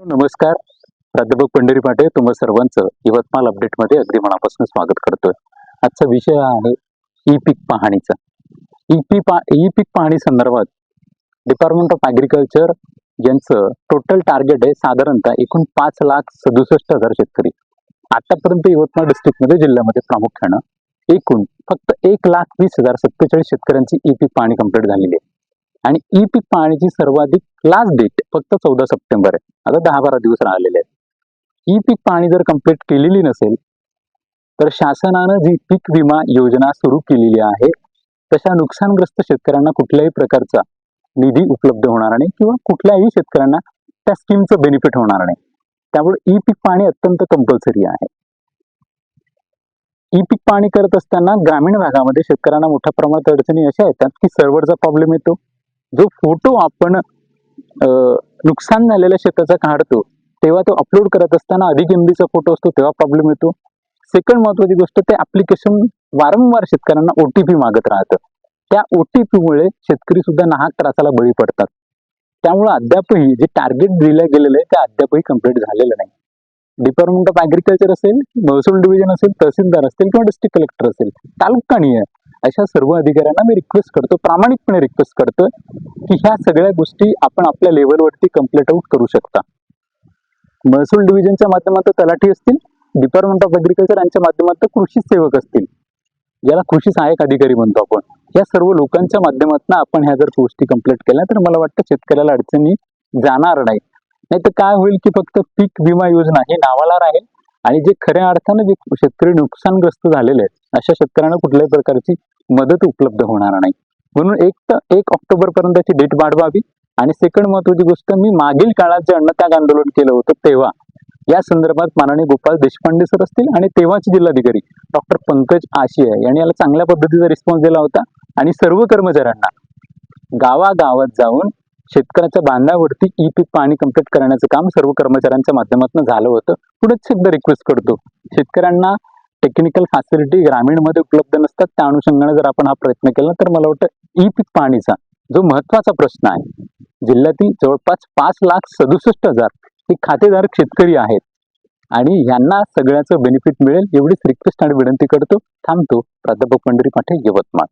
नमस्कार. प्राध्यापक पंढरी पाटे तुम्हा सर्वांचं यवतमाळ अपडेटमध्ये अगदी मनापासून स्वागत करतोय. आजचा विषय आहे ई पीक पाहणीचा. ई पी पा ई पीक पाहणी संदर्भात डिपार्टमेंट ऑफ ॲग्रिकल्चर यांचं टोटल टार्गेट आहे साधारणतः एकूण पाच लाख सदुसष्ट हजार शेतकरी. आतापर्यंत यवतमाळ डिस्ट्रिक्टमध्ये जिल्ह्यामध्ये प्रामुख्यानं एकूण फक्त एक लाख वीस हजार सत्तेचाळीस शेतकऱ्यांची ई पीक पाहणी कंप्लीट झालेली आहे. आणि ई पीक पाहण्याची सर्वाधिक लास्ट डेट फक्त चौदा सप्टेंबर आहे. आता दहा बारा दिवस राहिलेले आहेत. ई पीक पाहणी जर कंप्लीट केलेली नसेल तर शासनानं जी पीक विमा योजना सुरू केलेली आहे तशा नुकसानग्रस्त शेतकऱ्यांना कुठल्याही प्रकारचा निधी उपलब्ध होणार नाही किंवा कुठल्याही शेतकऱ्यांना त्या स्कीमचं बेनिफिट होणार नाही. त्यामुळे ई पीक पाहणी अत्यंत कंपल्सरी आहे. ई पीक पाहणी करत असताना ग्रामीण भागामध्ये शेतकऱ्यांना मोठ्या प्रमाणात अडचणी अशा येतात की सर्व्हरचा प्रॉब्लेम येतो जो फोटो आपण नुकसान झालेल्या शेताचा काढतो तेव्हा तो अपलोड करत असताना अधिक एमबीचा फोटो असतो तेव्हा प्रॉब्लेम येतो. सेकंड महत्वाची गोष्ट ते ऍप्लिकेशन वारंवार शेतकऱ्यांना ओटीपी मागत राहतं. त्या ओटीपी मुळे शेतकरी सुद्धा नाहक त्रासाला बळी पडतात. त्यामुळे अद्यापही जे टार्गेट दिलं गेलेलं आहे ते अद्यापही कंप्लीट झालेलं नाही. डिपार्टमेंट ऑफ ऍग्रिकल्चर असेल महसूल डिव्हिजन असेल तहसीलदार असतील किंवा डिस्ट्रिक्ट कलेक्टर असेल तालुकानीय अशा सर्व अधिकाऱ्यांना मी रिक्वेस्ट करतो प्रामाणिकपणे रिक्वेस्ट करतो की ह्या सगळ्या गोष्टी आपण आपल्या लेवलवरती कंप्लीट आउट करू शकता. महसूल डिव्हिजनच्या माध्यमातून तलाठी असतील डिपार्टमेंट ऑफ अग्रिकल्चर यांच्या माध्यमातून कृषी सेवक असतील ज्याला कृषी सहाय्यक अधिकारी म्हणतो आपण. या सर्व लोकांच्या माध्यमातून आपण ह्या जर गोष्टी कंप्लीट केल्या तर मला वाटतं शेतकऱ्याला अडचणी जाणार नाही नाही तर काय होईल की फक्त पीक विमा योजना हे नावाला राहील आणि जे खऱ्या अर्थानं जे शेतकरी नुकसानग्रस्त झालेले आहेत अशा शेतकऱ्यांना कुठल्याही प्रकारची मदत उपलब्ध होणार नाही. म्हणून एक तर एक ऑक्टोबर पर्यंतची डेट वाढवावी आणि सेकंड महत्वाची गोष्ट मी मागील काळात जे अन्नत्याग आंदोलन केलं होतं तेव्हा या संदर्भात माननीय गोपाल देशपांडे सर असतील आणि तेव्हाचे जिल्हाधिकारी डॉक्टर पंकज आशिया यांनी याला चांगल्या पद्धतीचा रिस्पॉन्स दिला होता आणि सर्व कर्मचाऱ्यांना गावागावात जाऊन शेतकऱ्याच्या बांधावरती ई पीक पाणी कंप्लीट करण्याचं काम सर्व कर्मचाऱ्यांच्या माध्यमातून झालं होतं. पुढेच एकदा रिक्वेस्ट करतो. शेतकऱ्यांना टेक्निकल फॅसिलिटी ग्रामीणमध्ये उपलब्ध नसतात त्या अनुषंगाने जर आपण हा प्रयत्न केला तर मला वाटतं ई पीक पाणीचा जो महत्त्वाचा प्रश्न आहे जिल्ह्यातील जवळपास पाच लाख सदुसष्ट हजार हे खातेधारक शेतकरी आहेत. आणि यांना सगळ्याचं बेनिफिट मिळेल एवढीच रिक्वेस्ट आणि विनंती करतो थांबतो. प्राध्यापक पंढरी पाठे यवतमाळ.